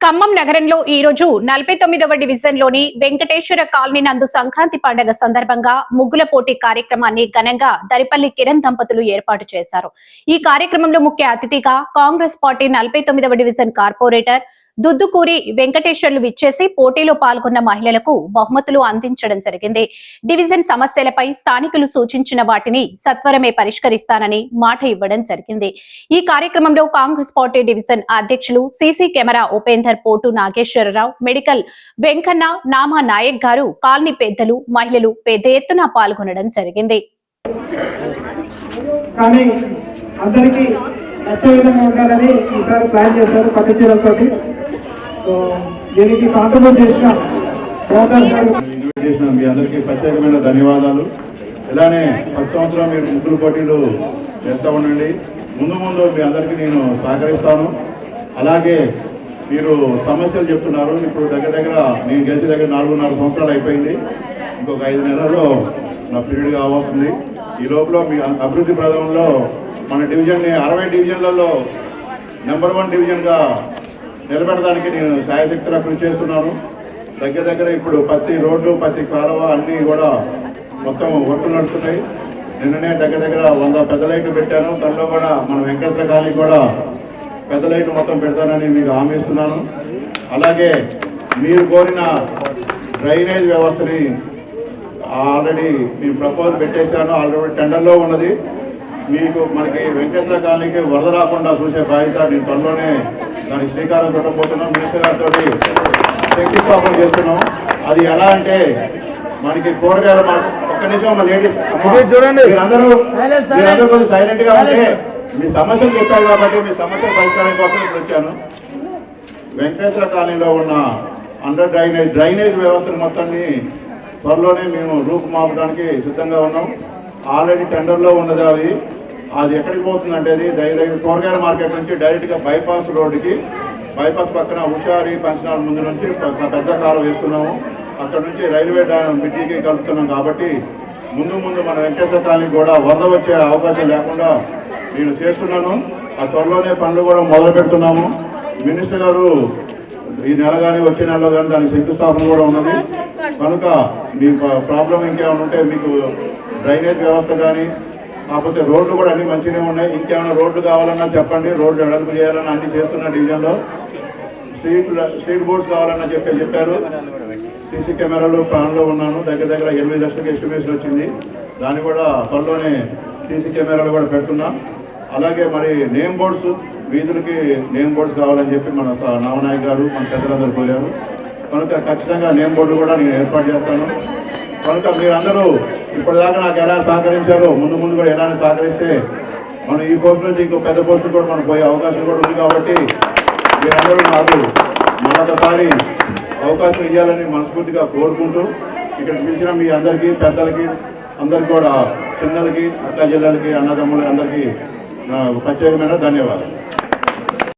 ఖమ్మం నగరంలో ఈ రోజు నలభై తొమ్మిదవ డివిజన్లోని వెంకటేశ్వర కాలనీ నందు సంక్రాంతి పండుగ సందర్భంగా ముగ్గుల పోటీ కార్యక్రమాన్ని ఘనంగా దరిపల్లి కిరణ్ దంపతులు ఏర్పాటు చేశారు. ఈ కార్యక్రమంలో ముఖ్య అతిథిగా కాంగ్రెస్ పార్టీ నలభై తొమ్మిదవ డివిజన్ కార్పొరేటర్ దుద్దుకూరి వెంకటేశ్వర్లు విచ్చేసి పోటీలో పాల్గొన్న మహిళలకు బహుమతులు అందించడం జరిగింది. డివిజన్ సమస్యలపై స్థానికులు సూచించిన వాటిని సత్వరమే పరిష్కరిస్తానని మాట ఇవ్వడం జరిగింది. ఈ కార్యక్రమంలో కాంగ్రెస్ పార్టీ డివిజన్ అధ్యక్షులు CC camera Upender Potu Nageswararao medical Venkanna Nama Nayak garu colony పెద్దలు మహిళలు పెద్ద ఎత్తున పాల్గొనడం జరిగింది. కానీ అందరికీ నచ్చే విధంగా ఉండాలని ఈసారి ప్లాన్ చేశారు పట్టు చీరలతోటి దీనికి కాంట్రిబ్యూట్ చేసిన మీ అందరికీ ప్రత్యేకమైన ధన్యవాదాలు. ఇలానే ప్రతి సంవత్సరం మీరు ముగ్గురు పోటీలు చేస్తూ ఉండండి. ముందు ముందు మీ అందరికీ నేను సహకరిస్తాను. అలాగే మీరు సమస్యలు చెప్తున్నారు. ఇప్పుడు దగ్గర దగ్గర నేను గెలిచి దగ్గర నాలుగున్నర సంవత్సరాలు అయిపోయింది. ఇంకొక ఐదు నెలల్లో నా పీరియడ్ కావాల్సింది ఈ లోపల మీ అభివృద్ధి ప్రదంలో మన డివిజన్ని అరవై డివిజన్లలో నెంబర్ వన్ డివిజన్గా నిలబెట్టడానికి నేను సాయశక్తిగా కృషి చేస్తున్నాను. దగ్గర దగ్గర ఇప్పుడు ప్రతి రోడ్డు ప్రతి కాలువ అన్నీ కూడా మొత్తం ఒట్టు నడుస్తున్నాయి. నిన్ననే దగ్గర దగ్గర వంద పెద్ద లైట్లు పెట్టాను. దానిలో కూడా మన వెంకటేశ్వర కాలనీ కూడా పెద్ద లైట్లు మొత్తం పెడతానని మీకు హామీ ఇస్తున్నాను. అలాగే మీరు కోరిన డ్రైనేజ్ వ్యవస్థని ఆల్రెడీ మీ ప్రపోజల్ పెట్టేశాను. ఆల్రెడీ టెండర్లో ఉన్నది. మీకు మనకి వెంకటేశ్వర కాలనీకి వరద రాకుండా చూసే బాధ్యత నేను త్వరలోనే దానికి శ్రీకారం చుట్టబోతున్నాం. మినిస్టర్ గారితో శంకుస్థాపన చేస్తున్నాం. అది ఎలా అంటే మనకి కూరగాయల ఒక్క నిమిషం మా లేడీ చూడండి. మీరందరూ మీరందరూ కొంచెం సైలెంట్గా ఉంటే మీ సమస్యలు చెప్పారు కాబట్టి మీ సమస్యల పరిష్కారం కోసం ఇప్పుడు వచ్చాను. వెంకటేశ్వర కాలనీలో ఉన్న అండర్ డ్రైనేజ్ డ్రైనేజ్ వ్యవస్థను మొత్తాన్ని త్వరలోనే మేము రూపు మాపడానికి సిద్ధంగా ఉన్నాం. ఆల్రెడీ టెండర్లో ఉన్నది అది. అది ఎక్కడికి పోతుందంటే అది దగ్గర కూరగాయల మార్కెట్ నుంచి డైరెక్ట్గా బైపాస్ రోడ్డుకి. బైపాస్ పక్కన హుషారి పంచనాల ముందు నుంచి పెద్ద పెద్ద కాలు వేస్తున్నాము. అక్కడ నుంచి రైల్వే మిట్టికి కలుపుతున్నాం కాబట్టి ముందు ముందు మన వెంకటేశ్వర కాలనీ కూడా వరద వచ్చే అవకాశం లేకుండా నేను చేస్తున్నాను. ఆ త్వరలోనే పనులు కూడా మొదలు పెడుతున్నాము. మినిస్టర్ గారు ఈ నెల కానీ వచ్చే నెలలో కానీ దానికి శంకుస్థాపన కూడా ఉన్నది. కనుక మీ ప్రాబ్లం ఇంకేమైనా ఉంటే మీకు డ్రైనేజ్ వ్యవస్థ కానీ కాకపోతే రోడ్లు కూడా అన్ని మంచిగానే ఉన్నాయి. ఇంకేమైనా రోడ్లు కావాలన్నా చెప్పండి. రోడ్లు వెడల్పు చేయాలన్నా అన్ని చేస్తున్న డివిజన్లో. స్ట్రీట్ స్ట్రీట్ బోర్డ్స్ కావాలన్నా చెప్పి చెప్పారు. సీసీ కెమెరాలు ప్లాన్లో ఉన్నాను. దగ్గర దగ్గర ఎనిమిది లక్షలకు ఎస్టిమేషన్ వచ్చింది. దాన్ని కూడా త్వరలోనే సీసీ కెమెరాలు కూడా పెడుతున్నాం. అలాగే మరి నేమ్ బోర్డ్స్ వీధులకి నేమ్ బోర్డ్స్ కావాలని చెప్పి మన స- నామనాయక్ గారు మన పెద్దలందరూ కోరారు. కనుక ఖచ్చితంగా నేమ్ బోర్డు కూడా నేను ఏర్పాటు చేస్తాను. కనుక మీరందరూ ఇప్పటిదాకా నాకు ఎలా సహకరించారో ముందు ముందు కూడా ఎలా సహకరిస్తే మనం ఈ పోస్ట్ నుంచి ఇంకో పెద్ద పోస్ట్ కూడా మనం పోయే అవకాశం కూడా ఉంది కాబట్టి మీరందరూ నాకు మరొకసారి అవకాశం ఇవ్వాలని మనస్ఫూర్తిగా కోరుకుంటూ ఇక్కడ పిలిచిన మీ అందరికీ పెద్దలకి అందరికీ కూడా చిన్నలకి అక్క జిల్లలకి అన్నదమ్ములకి అందరికీ ప్రత్యేకమైన ధన్యవాదాలు.